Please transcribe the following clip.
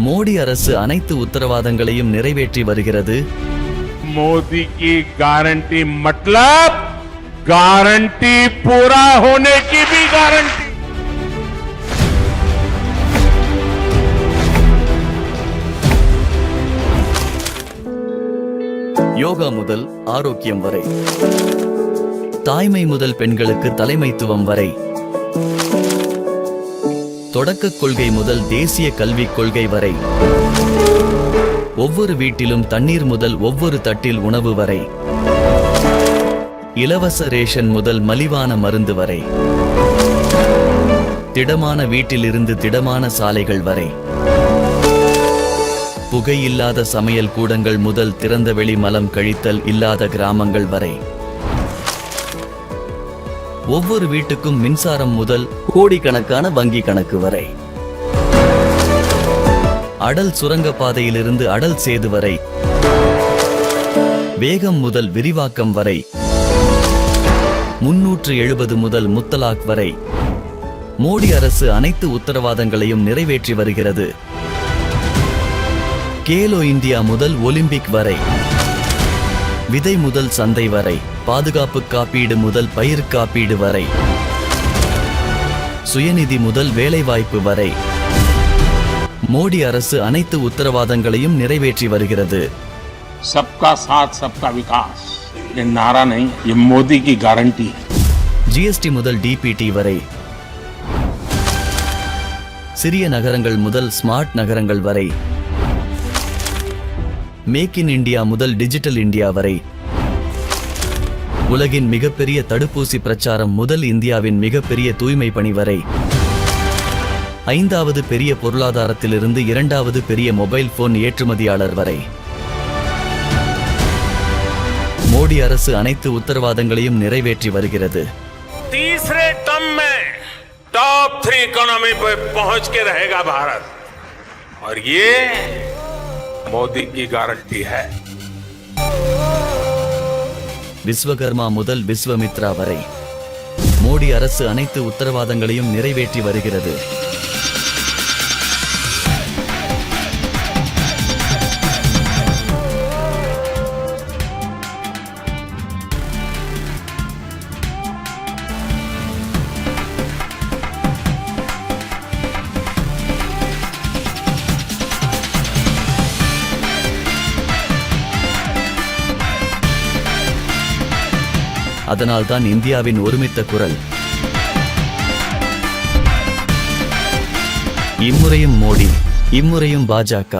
மோடி அரசு அனைத்து உத்தரவாதங்களையும் நிறைவேற்றி வருகிறது मोदी की गारंटी मतलब गारंटी पूरा होने की भी गारंटी யோகா முதல் ஆரோக்கியம் வரை தாய்மை முதல் பெண்களுக்கு தலைமைத்துவம் வரை தொடக்கக் கொள்கை முதல் தேசிய கல்விக் கொள்கை வரை. ஒவ்வொரு வீட்டிலும் தண்ணீர் முதல் ஒவ்வொரு தட்டில் உணவு வரை. இலவச ரேஷன் முதல் மலிவான மருந்து வரை. திடமான வீட்டிலிருந்து திடமான சாலைகள் வரை. புகையில்லாத சமையல் கூடங்கள் முதல் திறந்தவெளி மலம் கழித்தல் இல்லாத கிராமங்கள் வரை. ஒவ்வொரு வீட்டுக்கும் மின்சாரம் முதல் கோடிக்கணக்கான வங்கி கணக்கு வரை. அடல் சுரங்கப்பாதையிலிருந்து அடல் சேது வரை. வேகம் முதல் விரிவாக்கம் வரை. முன்னூற்று எழுபது முதல் முத்தலாக் வரை. மோடி அரசு அனைத்து உத்தரவாதங்களையும் நிறைவேற்றி வருகிறது. கேலோ இந்தியா முதல் ஒலிம்பிக் வரை. விதை முதல் சந்தை வரை பாதுகாப்பு காப்பீடு முதல் பயிர் காப்பீடு வரை சுயநிதி முதல் வேலைவாய்ப்பு வரை. மோடி அரசு அனைத்து உத்தரவாதங்களையும் நிறைவேற்றி வருகிறது. சப்கா சாத் சப்கா விகாஸ். என் நாரானை எம் மோதிக்கு கேரண்டி ஜிஎஸ்டி முதல் டிபிடி வரை. சிறிய நகரங்கள் முதல் ஸ்மார்ட் நகரங்கள் வரை. மேக் இன் இந்தியா முதல் டிஜிட்டல் இந்தியா வரை உலகின் மிகப்பெரிய தடுப்பூசி பிரச்சாரம் முதல் இந்தியாவின் மிகப்பெரிய தூய்மை பணி வரை ஐந்தாவது பெரிய பொருளாதாரத்திலிருந்து இரண்டாவது பெரிய மொபைல் போன் ஏற்றுமதியாளர் வரை மோடி அரசு அனைத்து உத்தரவாதங்களையும் நிறைவேற்றி வருகிறது तीसरे टर्म में टॉप थ्री इकोनॉमी पे पहुंच के रहेगा भारत और ये मोदी की गारंटी है விஸ்வகர்மா முதல் விஸ்வமித்ரா வரை மோடி அரசு அனைத்து உத்தரவாதங்களையும் நிறைவேற்றி வருகிறது அதனால்தான் இந்தியாவின் ஒருமித்த குரல். இம்முறையும் மோடி இம்முறையும் பாஜக.